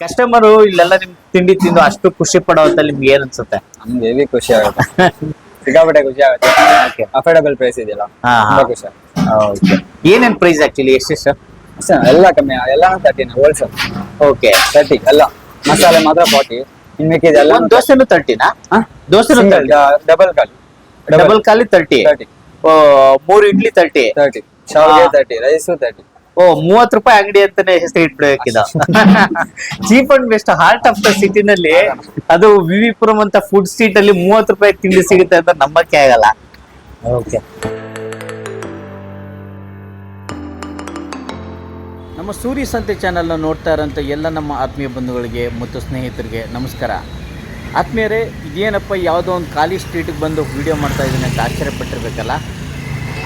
Customer ಇಲ್ಲೆಲ್ಲ ನಿಮ್ ತಿಂಡಿ ತಿಂದು ಅಷ್ಟು ಖುಷಿ ಪಡೋ ನಿಮ್ಗೆ ಏನ್ ಅನ್ಸುತ್ತೆ? ನಮ್ಗೆ ಹೆವಿ ಖುಷಿ ಆಗುತ್ತೆ. ಸಿಕ್ಕಾಪಟ್ಟೆ ಖುಷಿ ಆಗುತ್ತೆ. ಓಕೆ ಅಫೋರ್ಡಬಲ್ ಪ್ರೈಸ್ ಇದೆಯಲ್ಲ ಹಾ, ಹಾ. ತುಂಬಾ ಖುಷಿ ಆಗುತ್ತೆ. Okay. ಏನೇನ್ ಪ್ರೈಸ್ ಆಕ್ಚುಲಿ ಎಷ್ಟೆಷ್ಟು ಅಷ್ಟೇ ಎಲ್ಲ ಕಮ್ಮಿ ಎಲ್ಲ ತರ್ಟಿನ ಹೋಲ್ಸೇಲ್ ಓಕೆ ತರ್ಟಿ ಎಲ್ಲ. ಮಸಾಲೆ ಮಾತ್ರ ಫಾರ್ಟಿ ಇನ್ ಮಿಕ್ಕಿದೆಲ್ಲ ಒಂದ್ ದೋಸೆನು ತರ್ಟಿನಾ ದೋಸೆನು ತರ್ಟಿ ಡಬಲ್ ಖಾಲಿ ಡಬಲ್ ಖಾಲಿ ತರ್ಟಿ ತರ್ಟಿ ಮೂರ್ ಇಡ್ಲಿ ತರ್ಟಿ ತರ್ಟಿ ಶಾವಿಗೆ ಹಾ. ತರ್ಟಿ ರೈಸು ತರ್ಟಿ ಓ ಮೂವತ್ ರೂಪಾಯಿ ಅಂಗಡಿ ಅಂತಾನೆ ಹೆಸರು ಇಟ್ಬಿಡಬೇಕಿದ cheap and best heart of the ಸಿಟಿನಲ್ಲಿ ಅದು ವಿವಿಪುರಂ ಅಂತ ಫುಡ್ ಸ್ಟ್ರೀಟ್ ಅಲ್ಲಿ ಮೂವತ್ ರೂಪಾಯಿ ತಿಂಡಿ ಸಿಗುತ್ತೆ ಅಂತ ನಂಬಕ್ಕೆ ಆಗಲ್ಲ. ಓಕೆ ನಮ್ಮ ಸೂರ್ಯ ಸಂತೆ ಚಾನೆಲ್ನ ನೋಡ್ತಾ ಇರೋಂಥ ಎಲ್ಲ ನಮ್ಮ ಆತ್ಮೀಯ ಬಂಧುಗಳಿಗೆ ಮತ್ತು ಸ್ನೇಹಿತರಿಗೆ ನಮಸ್ಕಾರ. ಆತ್ಮೀಯರೇ ಇದೇನಪ್ಪ ಯಾವುದೋ ಒಂದು ಖಾಲಿ ಸ್ಟ್ರೀಟಿಗೆ ಬಂದು ವಿಡಿಯೋ ಮಾಡ್ತಾ ಇದ್ದೀನಿ ಅಂತ ಆಶ್ಚರ್ಯಪಟ್ಟಿರ್ಬೇಕಲ್ಲ?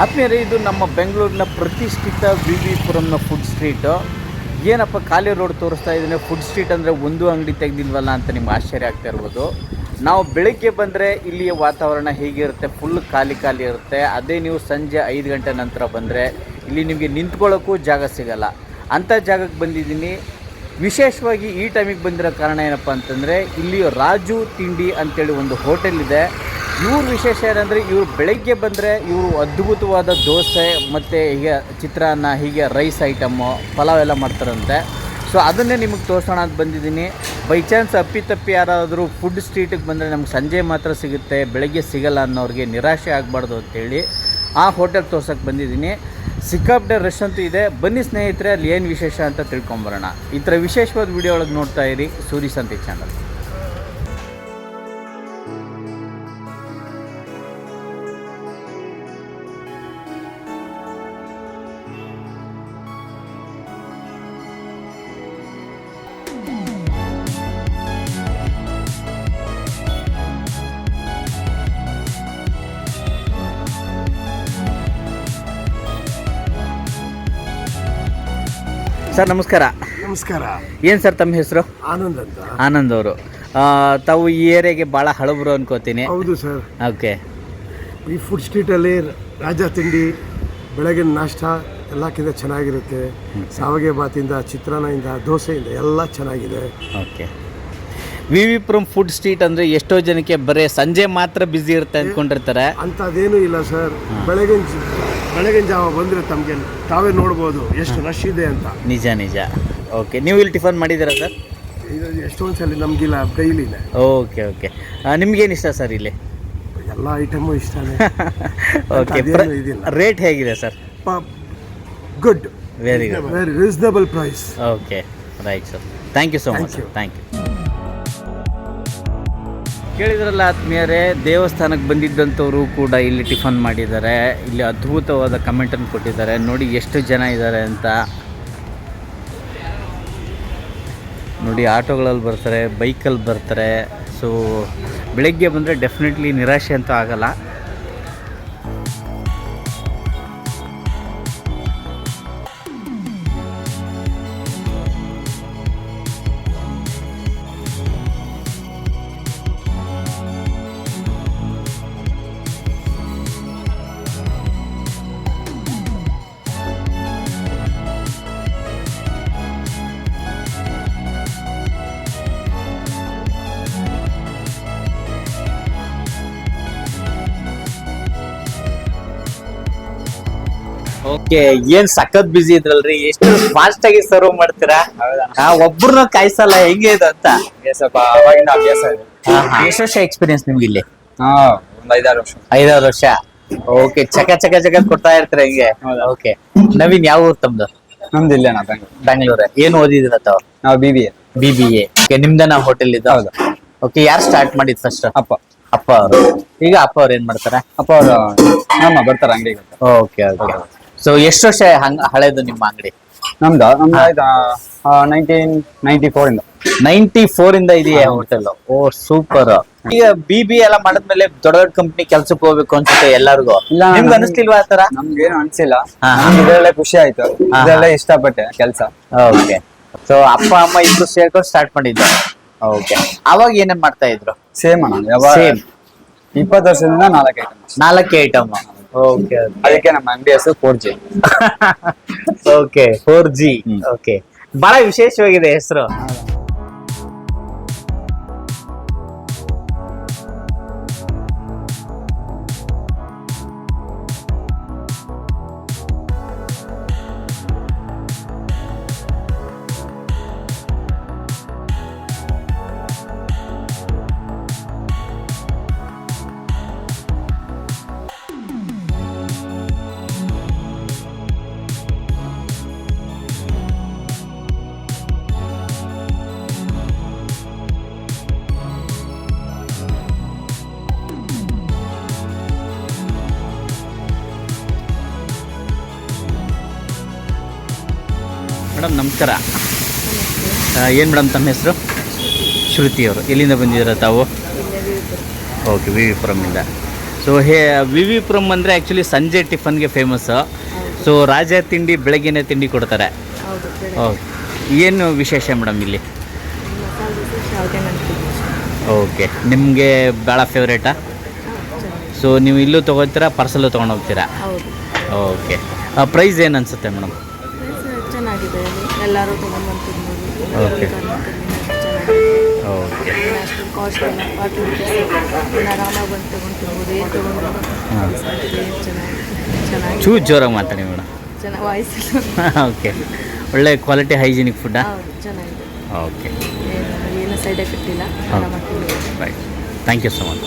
ಆತ್ಮೀಯರೇ, ಇದು ನಮ್ಮ ಬೆಂಗಳೂರಿನ ಪ್ರತಿಷ್ಠಿತ ವಿ ವಿ ಪುರಂನ ಫುಡ್ ಸ್ಟ್ರೀಟು ಏನಪ್ಪ, ಖಾಲಿ ರೋಡ್ ತೋರಿಸ್ತಾ ಇದ್ದೀನಿ. ಫುಡ್ ಸ್ಟ್ರೀಟ್ ಅಂದರೆ ಒಂದು ಅಂಗಡಿ ತೆಗೆದಿಲ್ವಲ್ಲ ಅಂತ ನಿಮ್ಗೆ ಆಶ್ಚರ್ಯ ಆಗ್ತಾ ಇರ್ಬೋದು. ನಾವು ಬೆಳಗ್ಗೆ ಬಂದರೆ ಇಲ್ಲಿಯ ವಾತಾವರಣ ಹೇಗಿರುತ್ತೆ ಫುಲ್ ಖಾಲಿ ಖಾಲಿ ಇರುತ್ತೆ. ಅದೇ ನೀವು ಸಂಜೆ ಐದು ಗಂಟೆ ನಂತರ ಬಂದರೆ ಇಲ್ಲಿ ನಿಮಗೆ ನಿಂತ್ಕೊಳ್ಳೋಕ್ಕೂ ಜಾಗ ಸಿಗಲ್ಲ. ಅಂಥ ಜಾಗಕ್ಕೆ ಬಂದಿದ್ದೀನಿ. ವಿಶೇಷವಾಗಿ ಈ ಟೈಮಿಗೆ ಬಂದಿರೋ ಕಾರಣ ಏನಪ್ಪ ಅಂತಂದರೆ, ಇಲ್ಲಿ ರಾಜು ತಿಂಡಿ ಅಂತೇಳಿ ಒಂದು ಹೋಟೆಲ್ ಇದೆ. ಇವ್ರ ವಿಶೇಷ ಏನಂದರೆ ಇವರು ಬೆಳಗ್ಗೆ ಬಂದರೆ ಇವರು ಅದ್ಭುತವಾದ ದೋಸೆ ಮತ್ತು ಹೀಗೆ ಚಿತ್ರಾನ್ನ, ಹೀಗೆ ರೈಸ್ ಐಟಮ್ಮು ಪಲಾವ್ ಎಲ್ಲ ಮಾಡ್ತಾರಂತೆ. ಸೊ ಅದನ್ನೇ ನಿಮಗೆ ತೋರಿಸೋಣ ಅಂತ ಬಂದಿದ್ದೀನಿ. ಬೈ ಚಾನ್ಸ್ ಅಪ್ಪಿ ತಪ್ಪಿ ಯಾರಾದರೂ ಫುಡ್ ಸ್ಟ್ರೀಟಿಗೆ ಬಂದರೆ ನಮ್ಗೆ ಸಂಜೆ ಮಾತ್ರ ಸಿಗುತ್ತೆ, ಬೆಳಗ್ಗೆ ಸಿಗಲ್ಲ ಅನ್ನೋರಿಗೆ ನಿರಾಶೆ ಆಗಬಾರ್ದು ಅಂತೇಳಿ ಆ ಹೋಟೆಲ್ ತೋರ್ಸೋಕ್ಕೆ ಬಂದಿದ್ದೀನಿ. ಸಿಕ್ಕಾಪಟ್ಟೆ ರಶ್ ಅಂತೂ ಇದೆ. ಬನ್ನಿ ಸ್ನೇಹಿತರೆ, ಅಲ್ಲಿ ಏನು ವಿಶೇಷ ಅಂತ ತಿಳ್ಕೊಂಬರೋಣ. ಈ ಥರ ವಿಶೇಷವಾದ ವಿಡಿಯೋ ಒಳಗೆ ನೋಡ್ತಾ ಇರಿ. ಸೂರಿ ಸಂತೆ ಚಾನಲ್ ಸರ್ ನಮಸ್ಕಾರ. ನಮಸ್ಕಾರ. ಏನು ಸರ್ ತಮ್ಮ ಹೆಸರು? ಆನಂದ್ ಅಂತ. ಆನಂದ್ ಅವರು. ತಾವು ಈ ಏರಿಯಾಗೆ ಭಾಳ ಹಳಬರು ಅನ್ಕೋತೀನಿ. ಹೌದು ಸರ್. ಓಕೆ. ಈ ಫುಡ್ ಸ್ಟ್ರೀಟಲ್ಲಿ ರಾಜ ತಿಂಡಿ ಬೆಳಗಿನ ನಾಷ್ಟ ಎಲ್ಲಕ್ಕಿಂತ ಚೆನ್ನಾಗಿರುತ್ತೆ. ಸಾವಿಗೆ ಬಾತಿಂದ ಚಿತ್ರಾನ್ನದಿಂದ ದೋಸೆಯಿಂದ ಎಲ್ಲ ಚೆನ್ನಾಗಿದೆ. Okay. V V Puram food street ಅಂದರೆ ಎಷ್ಟೋ ಜನಕ್ಕೆ ಬರೀ ಸಂಜೆ ಮಾತ್ರ ಬ್ಯುಸಿ ಇರುತ್ತೆ ಅಂದ್ಕೊಂಡಿರ್ತಾರೆ ಅಂಥದ್ದೇನೂ ಇಲ್ಲ ಸರ್. ಬೆಳಗಿನ ಬೆಳಗಿನ ಜಾವ ಬಂದರೆ ತಮಗೆ ತಾವೇ ನೋಡ್ಬೋದು ಎಷ್ಟು ರಶ್ ಇದೆ ಅಂತ. ನಿಜ ನಿಜ. ಓಕೆ ನೀವು ಇಲ್ಲಿ ಟಿಫನ್ ಮಾಡಿದ್ದೀರಾ ಸರ್? ಇದು ಎಷ್ಟೊಂದು ಸಲ ನಮಗಿಲ್ಲ ಡೈಲಿನೇ ಓಕೆ ಓಕೆ ನಿಮ್ಗೇನು ಇಷ್ಟ ಸರ್ ಇಲ್ಲಿ? ಎಲ್ಲ ಐಟಮು ಇಷ್ಟನೇ. ಓಕೆ ಅದೇನು ಇದಿಲ್ಲ. ರೇಟ್ ಹೇಗಿದೆ sir? Good very good very reasonable price okay right sir thank you so much thank you ಕೇಳಿದ್ರಲ್ಲ ಆತ್ಮೀಯರೇ, ದೇವಸ್ಥಾನಕ್ಕೆ ಬಂದಿದ್ದಂಥವರು ಕೂಡ ಇಲ್ಲಿ ಟಿಫನ್ ಮಾಡಿದ್ದಾರೆ. ಇಲ್ಲಿ ಅದ್ಭುತವಾದ ಕಮೆಂಟನ್ನು ಕೊಟ್ಟಿದ್ದಾರೆ. ನೋಡಿ ಎಷ್ಟು ಜನ ಇದ್ದಾರೆ ಅಂತ. ನೋಡಿ ಆಟೋಗಳಲ್ಲಿ ಬರ್ತಾರೆ ಬೈಕಲ್ಲಿ ಬರ್ತಾರೆ. ಸೊ ಬೆಳಗ್ಗೆ ಬಂದರೆ ಡೆಫಿನೆಟ್ಲಿ ನಿರಾಶೆ ಅಂತೂ ಆಗಲ್ಲ. ಓಕೆ ಏನ್ ಸಖತ್ ಬಿಸಿ ಇದ್ರಲ್ರಿ? ಎಷ್ಟು ಫಾಸ್ಟ್ ಆಗಿ ಸರ್ವ್ ಮಾಡ್ತೀರಾ? ಒಬ್ರನ್ನ ಕಾಯಿಸಲ್ಲ ಹೆಂಗೆ ಇದು ಅಂತ? ಸ್ವಲ್ಪ ಅವಾಗಿಂದ ಅಭ್ಯಾಸ ಇದೆ. ಎಷ್ಟು ವರ್ಷ ಎಕ್ಸ್ಪೀರಿಯನ್ಸ್ ನಿಮ್ಗೆ ಇಲ್ಲಿ? ಹಾ ಒಂದ್ ಐದಾರು ವರ್ಷ. ಐದಾರು ವರ್ಷ? ಓಕೆ ಚಕ ಚಕ ಚಕ ಕೊಡ್ತಾ ಇರ್ತೀರ ಹಿಂಗೆ? ಓಕೆ. ನವೀನ್ ಯಾವ ಊರ್ ತಮ್ದು? ನಮ್ದು ಇಲ್ಲೇ ನಾ ಬೆಂಗಳೂರು. ಬ್ಯಾಂಗ್ಳೂರ್ ಏನ್ ಓದಿದಿರ ತಾವು? ನಾವು B B A B B A okay ನಿಮ್ದನ hotel ಇದು? ಹೌದು. ಓಕೆ ಯಾರು ಸ್ಟಾರ್ಟ್ ಮಾಡಿದ್ ಫಸ್ಟ್ ಅಪ್ಪ. ಅಪ್ಪ ಅವರು. ಈಗ ಅಪ್ಪ ಅವ್ರು ಏನ್ ಮಾಡ್ತಾರೆ? ಅಪ್ಪ ಅವರು ನಮ್ಮ ಬರ್ತಾರ ಅಂಗಡಿಗೆ. Okay okay. ಸೊ ಎಷ್ಟು ವರ್ಷ ಹಂಗ ಹಳೇದು ನಿಮ್ಮ ಅಂಗಡಿ? ನಮ್ದು ನಮ್ದು ನೈನ್ಟೀನ್ ನೈನ್ಟಿ ಫೋರ್ ಇಂದ. ನೈಂಟಿ ಫೋರ್ ಇಂದ ಇದೆಯಾ ಹೋಟೆಲ್ ಓ ಸೂಪರ್ ಈಗ ಬಿ ಬಿ ಎಲ್ಲ ಮಾಡಿದ್ಮೇಲೆ ದೊಡ್ಡ ದೊಡ್ಡ ಕಂಪ್ನಿ ಕೆಲ್ಸಕ್ಕೆ ಹೋಗ್ಬೇಕು ಅನ್ಸುತ್ತೆ ಎಲ್ಲರಿಗೂ. ಇಲ್ಲ, ನಿಮ್ಗೆ ನಮ್ಗೆ- ಅನಿಸ್ತಿಲ್ವಾ ಆತರ ನಮ್ಗೇನು ಅನ್ಸಿಲ್ಲ. ಹಾ. ನಮ್ಗೆ ಇದರಲ್ಲೇ ಖುಷಿ ಆಯ್ತು. ಹಾ. ಇದರಲ್ಲೇ ಇಷ್ಟಪಟ್ಟೆ ಕೆಲಸ. ಓಕೆ ಸೊ ಅಪ್ಪ ಅಮ್ಮ ಇಬ್ರು ಸೇರ್ಕೊಂಡು ಸ್ಟಾರ್ಟ್ ಮಾಡಿದ್ದು. ಓಕೆ ಅವಾಗ ಏನೇನ್ ಮಾಡ್ತಾ ಇದ್ರು? ಸೇಮ್ ಅಣ್ಣ ಯಾವಾಗ? ಇಪ್ಪತ್ತು ವರ್ಷದಿಂದ ನಾಲ್ಕು ಐಟಮ್ ನಾಲ್ಕೇ ಐಟಮ್ ಓಕೆ ಅದಕ್ಕೆ ನಮ್ಮ ಅಂಗಡಿ ಹೆಸರು four G okay four G okay ಬಹಳ ವಿಶೇಷವಾಗಿದೆ ಹೆಸರು. ಮೇಡಮ್ ನಮಸ್ಕಾರ ಏನು ಮೇಡಮ್ ತಮ್ಮ ಹೆಸರು? ಶ್ರುತಿ ಅವರು. ಎಲ್ಲಿಂದ ಬಂದಿದ್ದೀರಾ ತಾವು? ಓಕೆ ವಿ ವಿ ಪುರಮಿಂದ ಸೊ ಹೇ ವಿ ವಿ ಪುರಮ್ ಅಂದರೆ ಆ್ಯಕ್ಚುಲಿ ಸಂಜೆ ಟಿಫನ್ಗೆ ಫೇಮಸ್ಸು ಸೊ ರಾಜ ತಿಂಡಿ ಬೆಳಗಿನ ತಿಂಡಿ ಕೊಡ್ತಾರೆ. ಓಕೆ. ಏನು ವಿಶೇಷ ಮೇಡಮ್ ಇಲ್ಲಿ? ಓಕೆ. ನಿಮಗೆ ಭಾಳ ಫೇವ್ರೇಟಾ ಸೊ ನೀವು ಇಲ್ಲೂ ತೊಗೋತೀರಾ ಪಾರ್ಸಲ್ಲು ತೊಗೊಂಡು ಹೋಗ್ತೀರಾ? ಓಕೆ. ಪ್ರೈಸ್ ಏನು ಅನಿಸುತ್ತೆ ಮೇಡಮ್? ಎಲ್ಲರೂ ತೊಗೊಂಡ್ಬಂದು ತಿನ್ಬೋದು ಓಕೆ ಅಷ್ಟು ಕಾಸ್ಟ್ ಇಲ್ಲ ಫಾರ್ಟಿ ರುಪೀಸ್ ಆರಾಮಾಗಿ ಬಂದು ತೊಗೊಂಡು ತಿನ್ಬೋದು ಏನು ತೊಗೊಂಡು ಚೆನ್ನಾಗಿ ಚೂ ಜೋರಾಗಿ ಮಾತಾಡಿ ಮೇಡಮ್. ಚೆನ್ನಾಗಿ ವಾಯ್ಸಲ್ಲ. ಓಕೆ ಒಳ್ಳೆ ಕ್ವಾಲಿಟಿ ಹೈಜಿನಿಕ್ ಫುಡ್ಡಾ ಚೆನ್ನಾಗಿದೆ. ಓಕೆ ಏನು ಸೈಡ್ ಎಫೆಕ್ಟ್ ಇಲ್ಲ. Right thank you so much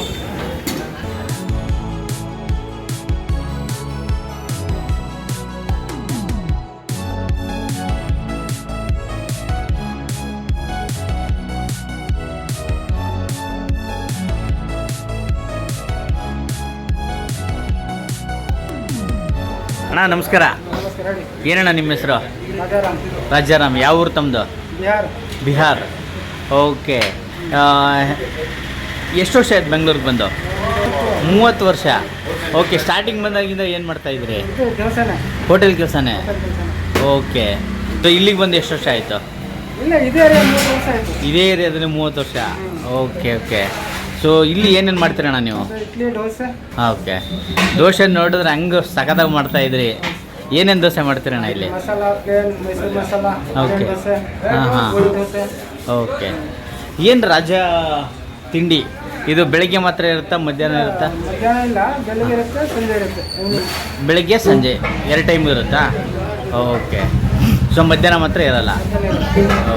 ಅಣ್ಣ ನಮಸ್ಕಾರ. ಏನಣ್ಣ ನಿಮ್ಮ ಹೆಸರು? ರಾಜಾರಾಮ್. ಯಾವ ಊರು ತಮ್ಮದು ಬಿಹಾರ್. ಓಕೆ. ಎಷ್ಟು ವರ್ಷ ಆಯ್ತು ಬೆಂಗಳೂರಿಗೆ ಬಂದು? ಮೂವತ್ತು ವರ್ಷ. ಓಕೆ ಸ್ಟಾರ್ಟಿಂಗ್ ಬಂದಾಗಿಂದ ಏನು ಮಾಡ್ತಾ ಇದ್ರಿ? ಕೆಲಸನೇ. ಹೋಟೆಲ್ ಕೆಲಸನೇ? ಓಕೆ. ಸೊ ಇಲ್ಲಿಗೆ ಬಂದು ಎಷ್ಟು ವರ್ಷ ಆಯಿತು? ಇಲ್ಲ ಇದೇ ಮೂರು ವರ್ಷ ಆಯಿತು. ಇದೇ ಏರಿಯಾದಲ್ಲಿ ಮೂವತ್ತು ವರ್ಷ. Okay okay. ಸೊ ಇಲ್ಲಿ ಏನೇನು ಮಾಡ್ತೀರಣ್ಣ ನೀವು? ಇಡ್ಲಿ ದೋಸೆ. ಹಾಂ ಓಕೆ ದೋಸೆ ನೋಡಿದ್ರೆ ಹಂಗೆ ಸಖತ್ತಾಗಿ ಮಾಡ್ತಾ ಇದ್ರಿ. ಏನೇನು ದೋಸೆ ಮಾಡ್ತೀರಣ್ಣ ಇಲ್ಲಿ? ಓಕೆ ಹಾಂ ಹಾಂ. ಓಕೆ ಏನು ರಾಜ ತಿಂಡಿ? ಇದು ಬೆಳಿಗ್ಗೆ ಮಾತ್ರ ಇರುತ್ತಾ ಮಧ್ಯಾಹ್ನ ಇರುತ್ತೆ? ಬೆಳಿಗ್ಗೆ ಸಂಜೆ ಎರಡು ಟೈಮ್ ಇರುತ್ತಾ? ಓಕೆ ಸೊ ಮಧ್ಯಾಹ್ನ ಮಾತ್ರ ಇರಲ್ಲ?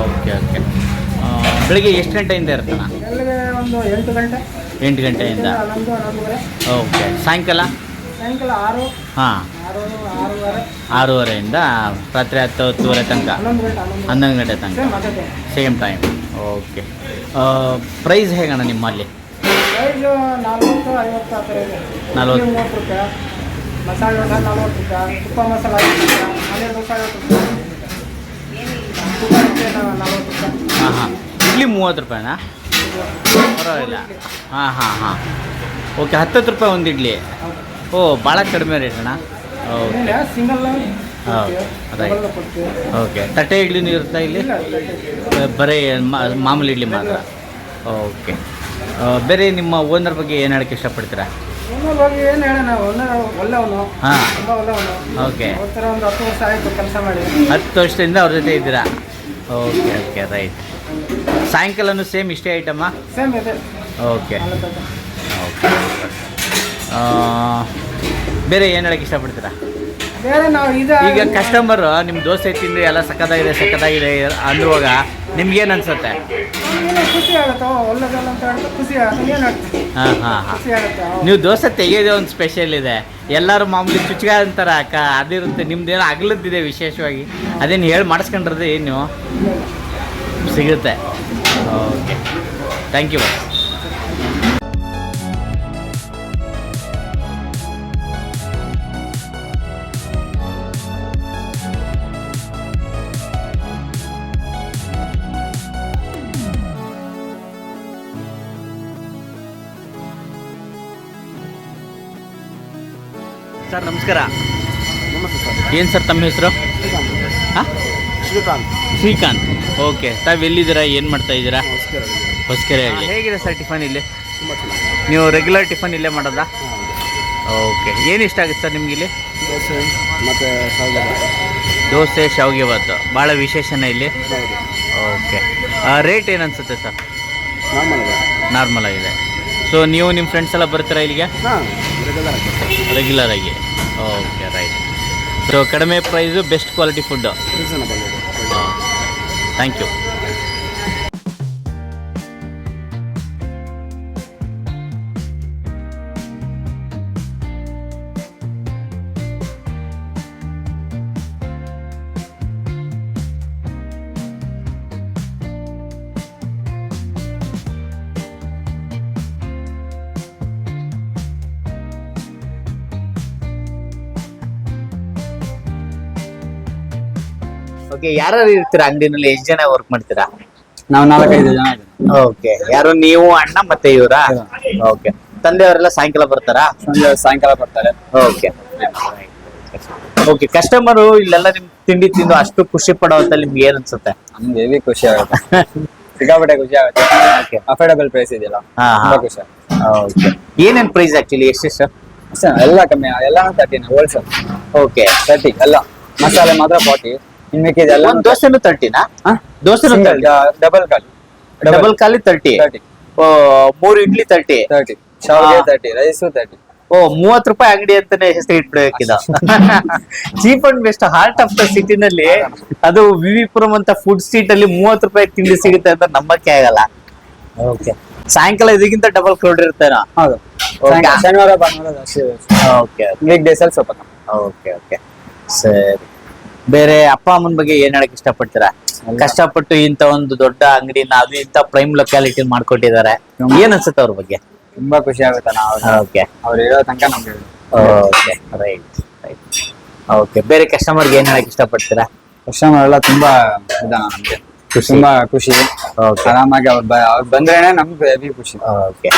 ಓಕೆ ಓಕೆ ಬೆಳಿಗ್ಗೆ ಎಷ್ಟು ಗಂಟೆಯಿಂದ ಇರುತ್ತಣ್ಣ? ಎಂಟು ಗಂಟೆ. ಎಂಟು ಗಂಟೆಯಿಂದ? ಹನ್ನೊಂದು ಹನ್ನೊಂದುವರೆ ಓಕೆ. ಸಾಯಂಕಾಲ? ಸಾಯಂಕಾಲ ಆರು. ಹಾಂ. ಆರು ಆರೂವರೆ. ಆರೂವರೆಯಿಂದ ರಾತ್ರಿ ಹತ್ತು ಹತ್ತುವರೆ ತನಕ? ಹನ್ನೊಂದು ಗಂಟೆ ಹನ್ನೊಂದು ಹನ್ನೊಂದು ಗಂಟೆ ತನಕ? Same time. ಓಕೆ. ಪ್ರೈಸ್ ಹೇಗಣ್ಣ ನಿಮ್ಮಲ್ಲಿ? ಪ್ರೈಸು ನಲ್ವತ್ತು ಐವತ್ತು ಆ ಥರ ಇದೆ. ನಲ್ವತ್ತು. ಇಡ್ಲಿ ಮೂವತ್ತು ರೂಪಾಯಿ ಮಸಾಲೆ ದೋಸೆ ನಲ್ವತ್ತು ರೂಪಾಯಿ ತುಪ್ಪ ಮಸಾಲ ಐವತ್ತು ರೂಪಾಯಿ ಪನ್ನೀರ್ ದೋಸೆ ಐವತ್ತು ರೂಪಾಯಿ. ತುಪ್ಪ ಇಡ್ಲಿ ನ- ನಲ್ವತ್ತು ರೂಪಾಯಿ. ಹಾಂ ಹಾಂ ಇಡ್ಲಿ ಮೂವತ್ತು ರೂಪಾಯಿನಾ? ಪರವಾಗಿಲ್ಲ. ಹಾಂ ಹಾಂ ಹಾಂ. ಓಕೆ ಹತ್ತತ್ತು ರೂಪಾಯಿ ಒಂದು ಇಡ್ಲಿ. ಓ ಭಾಳ ಕಡಿಮೆ ರೇಟ್ ಅಣ್ಣ. ಓಕೆ ಹೌದು. ಕೊಡ್ತೀವಿ ಓಕೆ ತಟ್ಟೆ ಇಡ್ಲಿನೂ ಇರುತ್ತಾ ಇಲ್ಲಿ? ಬರೀ ಮಾಮೂಲಿ ಇಡ್ಲಿ ಮಾತ್ರ. ಓಕೆ ಬೇರೆ ನಿಮ್ಮ ಓನರ್ ಬಗ್ಗೆ ಏನು ಹೇಳಕ್ಕೆ ಇಷ್ಟಪಡ್ತೀರಾ? ಏನು ಹೇಳೋಣ ಓನರ್ ಒಳ್ಳೆಯವನು. ಹಾಂ. ಓಕೆ ಒಂದು ಹತ್ತು ವರ್ಷ ಆಯಿತು ಕೆಲಸ ಮಾಡಿ. ಹತ್ತು ವರ್ಷದಿಂದ ಅವ್ರ ಜೊತೆ ಇದ್ದೀರಾ? ಓಕೆ ಓಕೆ ರೈಟ್ ಸಾಯಂಕಾಲನೂ ಸೇಮ್ ಇಷ್ಟೇ ಐಟಮ್ಮ? ಸೇಮ್ ಇದೆ. ಓಕೆ ಓಕೆ ಬೇರೆ ಏನು ಹೇಳಕ್ಕೆ ಇಷ್ಟಪಡ್ತೀರಾ? ಬೇರೆ ನಾವು ಈಗ ಕಸ್ಟಮರು ನಿಮ್ಮ ದೋಸೆ ತಿಂದು ಎಲ್ಲ ಸಕ್ಕದಾಗಿದೆ ಸಕ್ಕತ್ತಾಗಿದೆ ಅಂದ್ರುವಾಗ ನಿಮ್ಗೇನು ಅನ್ಸುತ್ತೆ? ಏನೋ ಖುಷಿ ಆಗುತ್ತೆ ಓ, ಅಂತ ಹೇಳಿದ್ರೆ ಖುಷಿ ಆಗುತ್ತೆ. ಏನು ಹೇಳ್ತೀವಿ ಹಾಂ ಹಾಂ ಹಾಂ. ಖುಷಿ ಆಗುತ್ತೆ? ನೀವು ದೋಸೆ ತೆಗೆಯೋದೇ ಒಂದು ಸ್ಪೆಷಲ್ ಇದೆ. ಎಲ್ಲರೂ ಮಾಮೂಲಿ ಚುಚ್ಕ ಅಂತಾರೆ ಅಕ್ಕ ಅದಿರುತ್ತೆ ನಿಮ್ದೇನೋ ಅಗಲದ್ದಿದೆ ವಿಶೇಷವಾಗಿ. ಅದೇನು ಹೇಳಿ ಮಾಡಿಸ್ಕೊಂಡ್ರದ್ದು ಏನು? ನೀವು ಸಿಗುತ್ತೆ ಓಕೆ ಥ್ಯಾಂಕ್ ಯು ಸರ್ ನಮಸ್ಕಾರ ನಮಸ್ತೆ ಸರ್ ಏನು ಸರ್ ತಮ್ಮ ಹೆಸರು ಹಾಂ ಶ್ರೀಕಾಂತ್. ಶ್ರೀಕಾಂತ್. ಓಕೆ ತಾವು ಎಲ್ಲಿದ್ದೀರಾ? ಏನು ಮಾಡ್ತಾ ಇದ್ದೀರಾ? ನಮಸ್ಕಾರ ಹೊಸಕೆರೆ ಹೇಳಿ ಹೇಗಿದೆ ಸರ್ ಟಿಫನ್ ಇಲ್ಲಿ? ತುಂಬ ಚೆನ್ನಾಗಿದೆ. ನೀವು ರೆಗ್ಯುಲರ್ ಟಿಫನ್ ಇಲ್ಲೇ ಮಾಡೋದ? ಓಕೆ ಏನು ಇಷ್ಟ ಆಗುತ್ತೆ ಸರ್ ನಿಮ್ಗೆ ಇಲ್ಲಿ? ದೋಸೆ ಮತ್ತು ಶಾವಿಗೆ ದೋಸೆ ಶಾವಿಗೆ ಭಾತು. ಭಾಳ ವಿಶೇಷನೇ ಇಲ್ಲಿ? ಓಕೆ ರೇಟ್ ಏನು ಅನಿಸುತ್ತೆ ಸರ್? ನಾರ್ಮಲ್ ಆಗಿದೆ. ಸೊ ನೀವು ನಿಮ್ಮ ಫ್ರೆಂಡ್ಸ್ ಎಲ್ಲ ಬರ್ತೀರಾ ಇಲ್ಲಿಗೆ? ಹಾಂ ರೆಗ್ಯುಲರ್ ರೆಗ್ಯುಲರ್ ಆಗಿ. ಓಕೆ ರೈಟ್ ಸೊ ಕಡಿಮೆ price best quality food reasonable thank you okay ಯಾರು ಇರ್ತೀರಾ ಅಂಗಡಿನಲ್ಲಿ? ಎಷ್ಟು ಜನ ವರ್ಕ್ ಮಾಡ್ತೀರಾ? ನಾವು ನಾಲ್ಕೈದು ಜನ ಇದ್ದೀವಿ. ಓಕೆ ಯಾರು? ನೀವು ಅಣ್ಣ ಮತ್ತೆ ಇವರಾ? ಓಕೆ ತಂದೆಯವರೆಲ್ಲ ಸಾಯಂಕಾಲ ಬರ್ತಾರಾ? ಸಂಜೆ ಸಾಯಂಕಾಲ ಬರ್ತಾರೆ. ಓಕೆ ಓಕೆ ಕಸ್ಟಮರು ಇಲ್ಲೆಲ್ಲ ನಿಮ್ ತಿಂಡಿ ತಿಂದು ಅಷ್ಟು ಖುಷಿ ಪಡೋ ಅಂತ ನಿಮ್ಗೆ ಏನ್ ಅನ್ಸುತ್ತೆ? ನಮ್ಗೆ ಹೆವಿ ಖುಷಿ ಆಗುತ್ತೆ. ಸಿಕ್ಕಾಪಟ್ಟೆ ಖುಷಿ ಆಗುತ್ತೆ. ಓಕೆ ಅಫೋರ್ಡಬಲ್ ಪ್ರೈಸ್ ಇದೆಯಲ್ಲ ಹಾ, ಹಾ. ತುಂಬಾ ಖುಷಿ ಆಗುತ್ತೆ. ಓಕೆ ಏನೇನ್ ಪ್ರೈಸ್ ಆಕ್ಚುಲಿ ಎಷ್ಟೆಷ್ಟು ಅಷ್ಟೇ ಎಲ್ಲ ಕಮ್ಮಿ ಎಲ್ಲ ತರ್ಟಿನ ಹೋಲ್ಸೇಲ್ ಓಕೆ ತರ್ಟಿ ಎಲ್ಲ. ಮಸಾಲೆ ಮಾತ್ರ ಫಾರ್ಟಿ ಒಂದ್ ದೋಸೆನು ತರ್ಟಿನಾ ದೋಸೆನು ಡಬಲ್ ಖಾಲಿ ಡಬಲ್ ಖಾಲಿ ತರ್ಟಿ ಮೂರು ಇಡ್ಲಿ ತರ್ಟಿ ತರ್ಟಿ ಶಾವಿಗೆ. ತರ್ಟಿ ರೈಸು ತರ್ಟಿ ಓ ಮೂವತ್ ರೂಪಾಯಿ ಅಂಗಡಿ ಅಂತಾನೆ ಹೆಸರು ಇಟ್ಬಿಡಬೇಕಿದ cheap and best heart of the ಸಿಟಿನಲ್ಲಿ ಅದು ವಿವಿಪುರಂ ಅಂತ ಫುಡ್ ಸ್ಟ್ರೀಟ್ ಅಲ್ಲಿ ಮೂವತ್ ರೂಪಾಯಿ ತಿಂಡಿ ಸಿಗುತ್ತೆ ಅಂತ ನಂಬಕ್ಕೆ ಆಗಲ್ಲ. ಓಕೆ ಸಾಯಂಕಾಲ ಇದಕ್ಕಿಂತ ಡಬಲ್ ಕ್ರೌಡ್ ಇರ್ತೇನೋ ಹೌದು. ಶನಿವಾರ ಭಾನುವಾರ ಜಾಸ್ತಿ ಓಕೆ ವೀಕ್ ಡೇಸ್ ಅಲ್ಲಿ ಸ್ವಲ್ಪ ಓಕೆ ಓಕೆ ಸರಿ. ಬೇರೆ ಅಪ್ಪ ಅಮ್ಮನ ಬಗ್ಗೆ ಏನ್ ಹೇಳಕ್ ಇಷ್ಟಪಡ್ತೀರಾ? ಕಷ್ಟಪಟ್ಟು ಇಂತ ಒಂದು ದೊಡ್ಡ ಅಂಗಡಿನ ಅದು ಇಂತ ಪ್ರೈಮ್ ಲೊಕ್ಯಾಲಿಟಿ ಮಾಡ್ಕೊಟ್ಟಿದ್ದಾರೆ. ಏನ್ ಅನ್ಸುತ್ತೆ ಅವ್ರ ಬಗ್ಗೆ? ತುಂಬಾ ಖುಷಿ ಆಗುತ್ತೆ ಓಕೆ ಅವ್ರು ಹೇಳೋ ತನಕ ನಮ್ಗೆ ಓಕೆ ರೈಟ್ ರೈಟ್ ಓಕೆ ಬೇರೆ ಕಸ್ಟಮರ್ಗೆ ಏನ್ ಹೇಳಕ್ ಇಷ್ಟಪಡ್ತೀರಾ? ಕಸ್ಟಮರ್ ಎಲ್ಲ ತುಂಬಾ ಇದಾನ ನಮ್ಗೆ. ತುಂಬಾ ಖುಷಿ. ಆರಾಮಾಗಿ ಅವ್ರು ಅವ್ರು ಬಂದ್ರೇನೆ ನಮ್ಗೆ ಹೆವಿ ಖುಷಿ. ಓಕೆ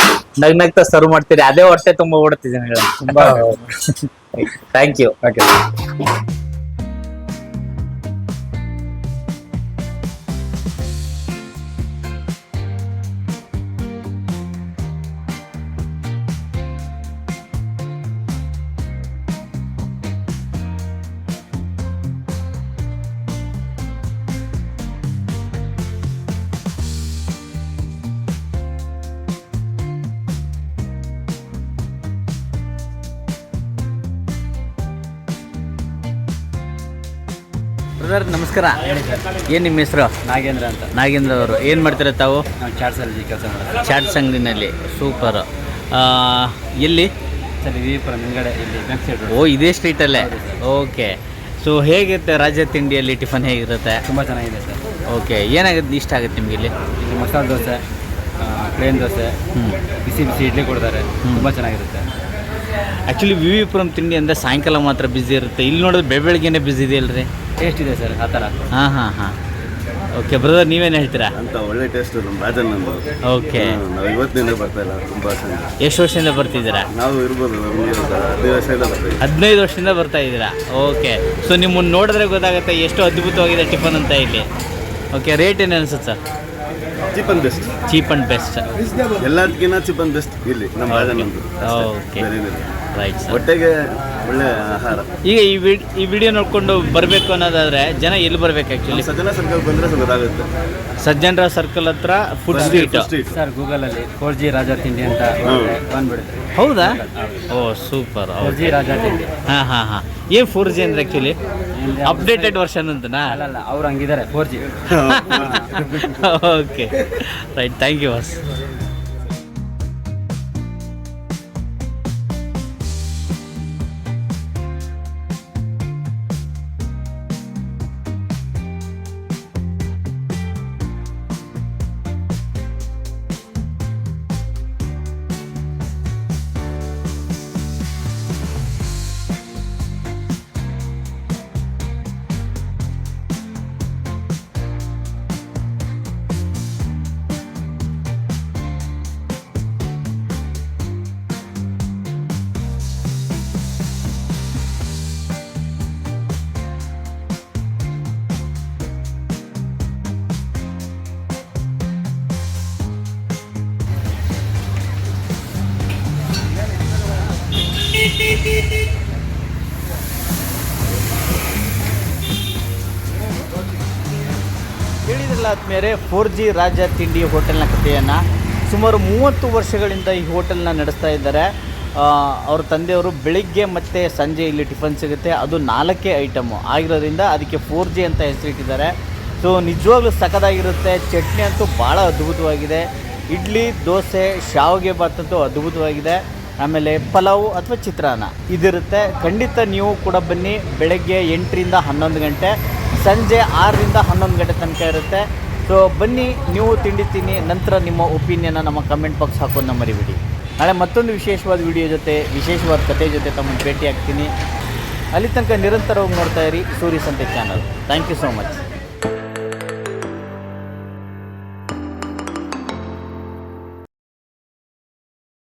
ನಗ್ ನಗ್ತಾ ಸರ್ವ್ ಮಾಡ್ತೀರಿ. ಅದೇ ಹೊಟ್ಟೆ ತುಂಬಾ ಓಡುತ್ತಿದ್ದೀನಿ ತುಂಬಾ ಥ್ಯಾಂಕ್ ಯು ಓಕೆ ಬ್ರದರ್ ನಮಸ್ಕಾರ. ಏನು ನಿಮ್ಮ ಹೆಸರು? ನಾಗೇಂದ್ರ ಅಂತ. ನಾಗೇಂದ್ರ ಅವರು. ಏನು ಮಾಡ್ತೀರಾ ತಾವು? ನಾವು ಚಾಟ್ಸ್ ಅಲ್ಲಿ ಕೆಲಸ ಮಾಡೋದು ಚಾಟ್ಸ್ ಅಂಗಡಿನಲ್ಲಿ ಸೂಪರ್. ಎಲ್ಲಿ? ಸರ್ ವಿವಿಪುರಂ ಹಿಂಗಡೆ ಇಲ್ಲಿ ಬ್ಯಾಂಕ್ ಸೈಡ್ ಓ ಇದೇ ಸ್ಟ್ರೀಟಲ್ಲೇ ಓಕೆ. ಸೊ ಹೇಗಿರುತ್ತೆ ರಾಜ್ಯ ತಿಂಡಿಯಲ್ಲಿ ಟಿಫನ್ ಹೇಗಿರುತ್ತೆ? ತುಂಬ ಚೆನ್ನಾಗಿದೆ ಸರ್. ಓಕೆ. ಏನಾಗುತ್ತೆ ಇಷ್ಟ ಆಗುತ್ತೆ ನಿಮಗೆ ಇಲ್ಲಿ? ಇಲ್ಲಿ ಮಸಾಲೆ ದೋಸೆ ಪ್ಲೇನ್ ದೋಸೆ ಹ್ಞೂ ಬಿಸಿ ಬಿಸಿ ಇಡ್ಲಿ ಕೊಡ್ತಾರೆ. ತುಂಬ ಚೆನ್ನಾಗಿರುತ್ತೆ. ಆ್ಯಕ್ಚುಲಿ ವಿ ವಿ ಪುರಂ ತಿಂಡಿ ಅಂದರೆ ಸಾಯಂಕಾಲ ಮಾತ್ರ ಬ್ಯುಸಿ ಇರುತ್ತೆ. ಇಲ್ಲಿ ನೋಡಿದ್ರೆ ಬೆಳ ಬೆಳಗ್ಗೆನೇ ಬ್ಯುಸಿ ಇದೆ ಅಲ್ರಿ ಟೇಸ್ಟ್ ಇದೆ ಸರ್ ಆ ಥರ? ಹಾಂ ಹಾಂ ಹಾಂ. ಓಕೆ ಬ್ರದರ್ ನೀವೇನು ಹೇಳ್ತೀರಾ? ಅಂತ ಒಳ್ಳೆ ಟೇಸ್ಟ್ ನಮ್ಮ ರಾಜನ್ ನಂದು ಓಕೆ ನಾವು ಇವತ್ತಿನಿಂದ ಬರ್ತಾ ಇಲ್ಲ ತುಂಬಾ ಚೆನ್ನಾಗಿ ಎಷ್ಟು ವರ್ಷದಿಂದ ಬರ್ತಿದ್ದೀರಾ? ನಾವು ಇರ್ಬೋದು ನಮಗೆ ಹದಿನೈದು ವರ್ಷದಿಂದ ಬರ್ತೀವಿ ಹದಿನೈದು ವರ್ಷದಿಂದ ಬರ್ತಾ ಇದ್ದೀರಾ? ಓಕೆ ಸೊ ನಿಮ್ಮನ್ನು ನೋಡಿದ್ರೆ ಗೊತ್ತಾಗುತ್ತೆ ಎಷ್ಟು ಅದ್ಭುತವಾಗಿದೆ ಟಿಫನ್ ಅಂತ ಇಲ್ಲಿ. ಓಕೆ ರೇಟ್ ಏನು ಅನ್ಸುತ್ತೆ sir? Cheap and best cheap and best ಎಲ್ಲದಕ್ಕಿಂತ ಚೀಪ್ ಅಂಡ್ ಬೆಸ್ಟ್ ಇಲ್ಲಿ ನಮ್ಮ ರಾಜನ್ ನಂದು ಓಕೆ. ರೈಟ್ ಸರ್ ಹೊಟ್ಟೆಗೆ ಒಳ್ಳೆ ಆಹಾರ. ಈಗ ಈ ವಿಡ್ ಈ ವಿಡಿಯೋ ನೋಡ್ಕೊಂಡು ಬರಬೇಕು ಅನ್ನೋದಾದ್ರೆ ಜನ ಎಲ್ಲಿ ಬರ್ಬೇಕು ಆ್ಯಕ್ಚುಲಿ ಸಜ್ಜನ ಸರ್ಕಲ್ ಬಂದ್ರೆ ಸ್ವಲ್ಪ ಗೊತ್ತಾಗುತ್ತೆ ಸಜ್ಜನರ ಸರ್ಕಲ್ ಹತ್ರ ಫುಡ್ ಸ್ಟ್ರೀಟ್ ಸ್ಟ್ರೀಟ್ ಸರ್ ಗೂಗಲಲ್ಲಿ ಫೋರ್ ಜಿ ರಾಜಾ ತಿಂಡಿ ಅಂತ ಹೌದು. ಬಂದ್ಬಿಡುತ್ತೆ. ಹೌದಾ? ಓ super four G Raja Tindi. ಹಾಂ ಹಾಂ ಹಾಂ. ಏನು ಫೋರ್ ಜಿ ಅಂದ್ರೆ ಆ್ಯಕ್ಚುಲಿ ಅಪ್ಡೇಟೆಡ್ ವರ್ಷನ್ ಅಂತನಾ? ಅಲ್ಲಲ್ಲ ಅವ್ರು ಹಂಗಿದ್ದಾರೆ four G okay right thank you boss ಹೇಳಿದ್ರಲ್ಲ ಆದ್ಮೇಲೆ ಫೋರ್ ಜಿ ರಾಜ ತಿಂಡಿ ಹೋಟೆಲ್ನ ಕಥೆಯನ್ನು ಸುಮಾರು ಮೂವತ್ತು ವರ್ಷಗಳಿಂದ ಈ ಹೋಟೆಲ್ನ ನಡೆಸ್ತಾ ಇದ್ದಾರೆ. ಅವ್ರ ತಂದೆಯವರು ಬೆಳಿಗ್ಗೆ ಮತ್ತು ಸಂಜೆ ಇಲ್ಲಿ ಟಿಫನ್ ಸಿಗುತ್ತೆ. ಅದು ನಾಲ್ಕೇ ಐಟಮು. ಆಗಿರೋದ್ರಿಂದ ಅದಕ್ಕೆ ಫೋರ್ ಜಿ ಅಂತ ಹೆಸರಿಟ್ಟಿದ್ದಾರೆ. ಸೊ, ನಿಜವಾಗ್ಲೂ ಸಖತ್ತಾಗಿರುತ್ತೆ. ಚಟ್ನಿ ಅಂತೂ ಭಾಳ ಅದ್ಭುತವಾಗಿದೆ. ಇಡ್ಲಿ, ದೋಸೆ, ಶಾವಿಗೆ ಭಾತ್ ಅಂತೂ ಅದ್ಭುತವಾಗಿದೆ. ಆಮೇಲೆ ಪಲಾವು ಅಥವಾ ಚಿತ್ರಾನ್ನ. ಇದಿರುತ್ತೆ. ಖಂಡಿತ ನೀವು ಕೂಡ ಬನ್ನಿ. ಬೆಳಗ್ಗೆ ಎಂಟರಿಂದ ಹನ್ನೊಂದು ಗಂಟೆ, ಸಂಜೆ ಆರರಿಂದ ಹನ್ನೊಂದು ಗಂಟೆ ತನಕ ಇರುತ್ತೆ. ಸೊ ಬನ್ನಿ. ನೀವು ತಿಂಡಿ ತಿನ್ನಿ. ನಂತರ ನಿಮ್ಮ ಒಪಿನಿಯನ್ನ ನಮ್ಮ ಕಮೆಂಟ್ ಬಾಕ್ಸ್ ಹಾಕೋದನ್ನ ಮರಿಬಿಡಿ. ನಾಳೆ ಮತ್ತೊಂದು ವಿಶೇಷವಾದ ವಿಡಿಯೋ ಜೊತೆ, ವಿಶೇಷವಾದ ಕತೆ ಜೊತೆ ತಮ್ಮನ್ನು ಭೇಟಿ ಆಗ್ತೀನಿ ಅಲ್ಲಿ ತನಕ ನಿರಂತರವಾಗಿ ನೋಡ್ತಾ ಇರಿ. Surya Santhe channel thank you so much